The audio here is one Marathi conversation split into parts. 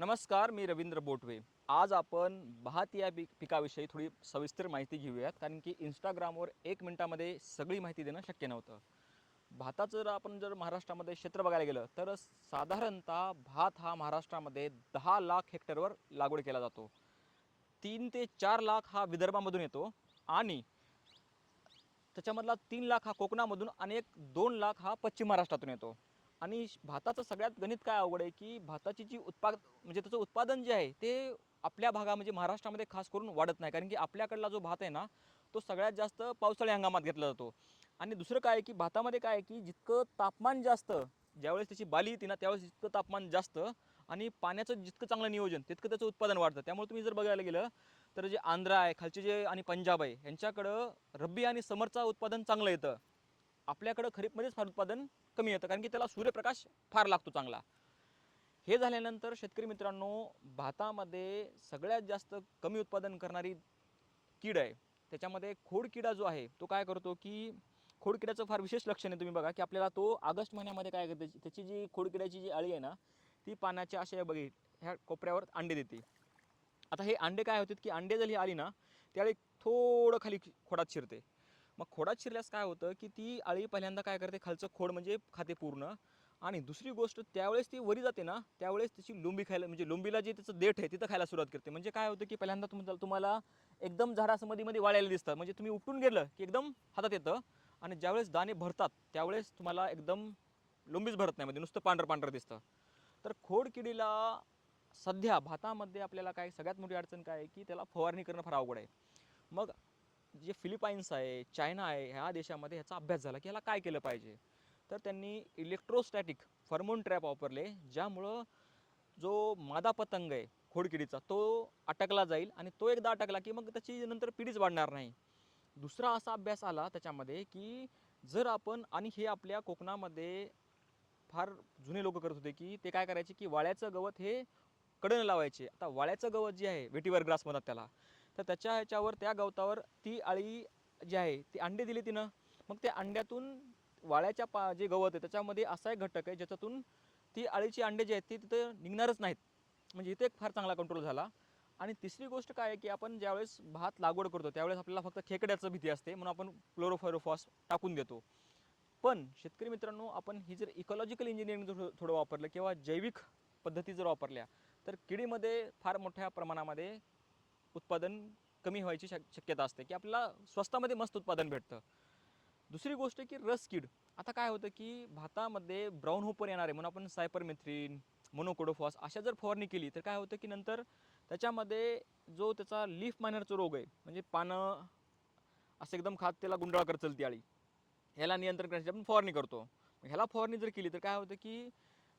नमस्कार मी रवींद्र बोटवे. आज आपण भात या पीक पिकाविषयी थोडी सविस्तर माहिती घेऊयात कारण की इंस्टाग्रामवर एक मिनटामध्ये सगळी माहिती देणं शक्य नव्हतं. भाताचं जर आपण जर महाराष्ट्रामध्ये क्षेत्र बघायला गेलं तर साधारणतः भात हा महाराष्ट्रामध्ये दहा लाख हेक्टरवर लागवड केला जातो. तीन ते चार लाख हा विदर्भामधून येतो आणि त्याच्यामधला तीन लाख हा कोकणामधून आणि एक दोन लाख हा पश्चिम महाराष्ट्रातून येतो. आणि भाताचं सगळ्यात गणित काय अवघड आहे की भाताची जी उत्पाद म्हणजे त्याचं उत्पादन जे आहे ते आपल्या भागा म्हणजे महाराष्ट्रामध्ये खास करून वाढत नाही. कारण की आपल्याकडला जो भात आहे ना तो सगळ्यात जास्त पावसाळी हंगामात घेतला जातो. आणि दुसरं काय आहे की भातामध्ये काय आहे की जितकं तापमान जास्त ज्यावेळेस त्याची बाली येते ना त्यावेळेस जितकं तापमान जास्त आणि पाण्याचं जितकं चांगलं नियोजन तितकं त्याचं उत्पादन वाढतं. त्यामुळे तुम्ही जर बघायला गेलं तर जे आंध्र आहे खालचे जे आणि पंजाब आहे यांच्याकडं रब्बी आणि समरचं उत्पादन चांगलं येतं. आपल्याकडं खरीपमध्येच फार उत्पादन कमी येतं कारण की त्याला सूर्यप्रकाश फार लागतो चांगला. हे झाल्यानंतर शेतकरी मित्रांनो भातामध्ये सगळ्यात जास्त कमी उत्पादन करणारी कीड आहे. त्याच्यामध्ये खोडकिडा जो आहे तो काय करतो की खोडकिड्याचं फार विशेष लक्षण आहे तुम्ही बघा की आपल्याला तो ऑगस्ट महिन्यामध्ये काय करते त्याची जी खोडकिड्याची जी अळी आहे ना ती पाण्याच्या अशा बघी ह्या कोपऱ्यावर अंडे देते. आता हे अंडे काय होतात की अंडे जरी आली ना त्यावेळी थोडं खाली खोडात शिरते. मग खोडात शिरल्यास काय होतं की ती अळी पहिल्यांदा काय करते? खालचं खोड म्हणजे खाते पूर्ण. आणि दुसरी गोष्ट त्यावेळेस ती वरी जाते ना त्यावेळेस त्याची लुंबी खायला म्हणजे लुंबीला जे त्याचं देठ आहे तिथं खायला सुरुवात करते. म्हणजे काय होतं की पहिल्यांदा तुम्हाला तुम्हाला एकदम झाडासं मध्ये वाळायला दिसतात म्हणजे तुम्ही उपटून गेलं की एकदम हातात येतं. आणि ज्यावेळेस दाणे भरतात त्यावेळेस तुम्हाला एकदम लुंबीच भरत नाही. म्हणजे नुसतं पांढरं पांढरं दिसतं. तर खोड किडीला सध्या भातामध्ये आपल्याला काय सगळ्यात मोठी अडचण काय आहे की त्याला फवारणी करणं फार अवघड आहे. मग जे फिलिपाईन्स आहे चायना आहे ह्या देशामध्ये ह्याचा अभ्यास झाला की ह्याला काय केलं पाहिजे? तर त्यांनी इलेक्ट्रोस्टॅटिक फर्मोन ट्रॅप वापरले ज्यामुळं जो मादा पतंग आहे खोडकिडीचा तो अटकला जाईल आणि तो एकदा अटकला की मग त्याची नंतर पिढीच वाढणार नाही. दुसरा असा अभ्यास आला त्याच्यामध्ये की जर आपण आणि हे आपल्या कोकणामध्ये फार जुने लोक करत होते की ते काय करायचे की वाळ्याचं गवत हे कडनं लावायचे. आता वाळ्याचं गवत जे आहे वेटीवर ग्रास म्हणतात त्याला तर त्याच्या ह्याच्यावर त्या गवतावर ती अळी जी आहे ती अंडे दिली तिनं. मग त्या अंड्यातून वाळ्याच्या पा जे गवत आहे त्याच्यामध्ये असा एक घटक आहे ज्याच्यातून ती अळीची अंडे जे आहेत ती तिथं निघणारच नाहीत. म्हणजे इथे एक फार चांगला कंट्रोल झाला. आणि तिसरी गोष्ट काय आहे की आपण ज्यावेळेस भात लागवड करतो त्यावेळेस आपल्याला फक्त खेकड्याचं भीती असते म्हणून आपण क्लोरोफायरोफॉस टाकून देतो. पण शेतकरी मित्रांनो आपण ही जर इकॉलॉजिकल इंजिनिअरिंग जर थोडं वापरलं किंवा जैविक पद्धती जर वापरल्या तर किडीमध्ये फार मोठ्या प्रमाणामध्ये उत्पादन कमी व्हायची शक शक्यता असते की आपल्याला स्वस्तामध्ये मस्त उत्पादन भेटतं. दुसरी गोष्ट की रस कीड. आता काय होतं की भातामध्ये ब्राऊन होपर येणार आहे म्हणून आपण सायपरमेथ्रिन मोनोकोडोफॉस अशा जर फवारणी केली तर काय होतं की नंतर त्याच्यामध्ये जो त्याचा लीफ मायनरचा रोग आहे म्हणजे पानं असं एकदम खात त्याला गुंडाळकर चलती आळी ह्याला नियंत्रण करण्यासाठी आपण फवारणी करतो. ह्याला फवारणी जर केली तर काय होतं की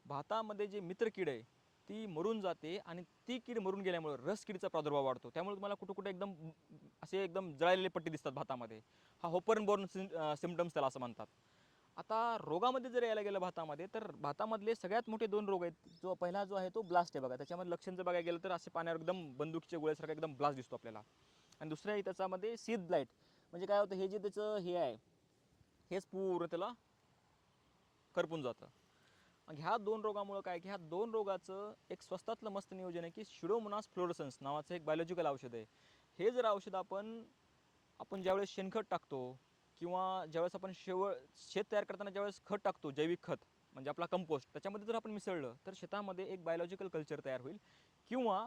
भातामध्ये जे मित्र कीड आहे ती मरून जाते आणि ती कीड मरून गेल्यामुळे रस किडीचा प्रादुर्भाव वाढतो. त्यामुळे तुम्हाला कुठं कुठं एकदम असे एकदम जळालेले पट्टी दिसतात भातामध्ये. हा होपरन बोर्न सिमटम्स त्याला असं म्हणतात. आता रोगामध्ये जर यायला गेलं भातामध्ये तर भातामधले सगळ्यात मोठे दोन रोग आहेत. जो पहिला जो आहे तो ब्लास्ट आहे बघा. त्याच्यामध्ये लक्षण जर बघायला गेलं तर असे पाण्यावर एकदम बंदुकीच्या गोळ्यासारखा एकदम ब्लास्ट दिसतो आपल्याला. आणि दुसरं आहे त्याच्यामध्ये सीद लाइट म्हणजे काय होतं हे जे त्याचं हे आहे हेच पूर्ण त्याला करपून जातं. मग ह्या दोन रोगामुळं काय की ह्या दोन रोगाचं एक स्वस्तातलं मस्त नियोजन आहे की शिडोमोनास फ्लोरसन्स नावाचं एक बायोलॉजिकल औषध आहे. हे जर औषध आपण आपण ज्यावेळेस शेणखत टाकतो किंवा ज्यावेळेस आपण शेवळ शेत तयार करताना ज्यावेळेस खत टाकतो जैविक खत म्हणजे आपला कंपोस्ट त्याच्यामध्ये जर आपण मिसळलं तर शेतामध्ये एक बायोलॉजिकल कल्चर तयार होईल. किंवा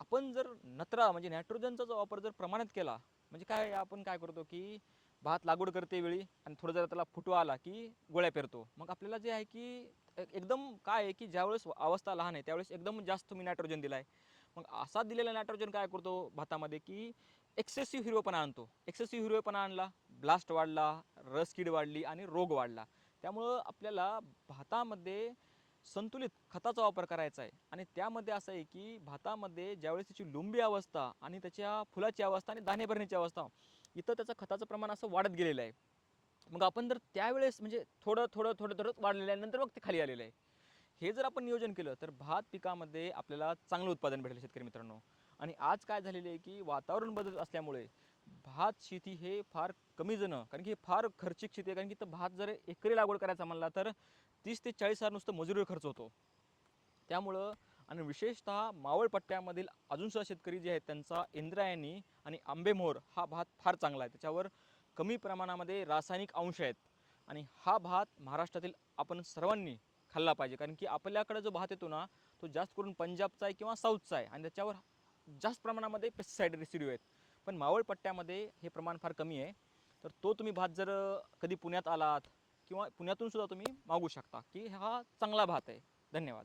आपण जर नत्रा म्हणजे नायट्रोजनचा जो वापर जर प्रमाणात केला म्हणजे काय आपण काय करतो की भात लागवड करते वेळी आणि थोडं जरा त्याला फुटवा आला की गोळ्या पेरतो. मग आपल्याला जे आहे की एकदम काय आहे की ज्यावेळेस अवस्था लहान आहे त्यावेळेस एकदम जास्त तुम्ही नायट्रोजन दिला आहे मग असा दिलेला नायट्रोजन काय करतो भातामध्ये की एक्सेसिव्ह हिरवेपणा आणतो. एक्सेसिव्ह हिरवेपणा आणला ब्लास्ट वाढला रसकीड वाढली आणि रोग वाढला. त्यामुळं आपल्याला भातामध्ये संतुलित खताचा वापर करायचा आहे. आणि त्यामध्ये असं आहे की भातामध्ये ज्यावेळेस त्याची लुंबी अवस्था आणि त्याच्या फुलाची अवस्था आणि दाणे भरण्याची अवस्था इथं त्याचं खताचं प्रमाण असं वाढत गेलेलं आहे. मग आपण जर त्यावेळेस म्हणजे थोडं थोडं थोडं थोडं वाढलेलं आहे नंतर मग ते खाली आलेलं आहे. हे जर आपण नियोजन केलं तर भात पिकामध्ये आपल्याला चांगलं उत्पादन भेटेल शेतकरी मित्रांनो. आणि आज काय झालेलं आहे की वातावरण बदल असल्यामुळे भात शेती हे फार कमी जणं कारण की हे फार खर्चिक शेती आहे कारण की तर भात जर एकरी लागवड करायचा म्हणला तर तीस ते चाळीस हजार नुसतं मजुरीवर खर्च होतो. त्यामुळं आणि विशेषतः मावळ पट्ट्यामधील अजून सुद्धा शेतकरी जे आहेत त्यांचा इंद्रायणी आणि आंबेमोहर हा भात फार चांगला आहे. त्याच्यावर कमी प्रमाणामध्ये रासायनिक अंश आहेत आणि हा भात महाराष्ट्रातील आपण सर्वांनी खाल्ला पाहिजे. कारण की आपल्याकडे जो भात येतो ना तो जास्त करून पंजाबचा आहे किंवा साऊथचा आहे आणि त्याच्यावर जास्त प्रमाणामध्ये पेस्टिसाईड रेसिड्यू आहेत. पण मावळ पट्ट्यामध्ये हे प्रमाण फार कमी आहे. तर तो तुम्ही भात जर कधी पुण्यात आलात किंवा पुण्यातून सुद्धा तुम्ही मागू शकता की हा चांगला भात आहे. धन्यवाद.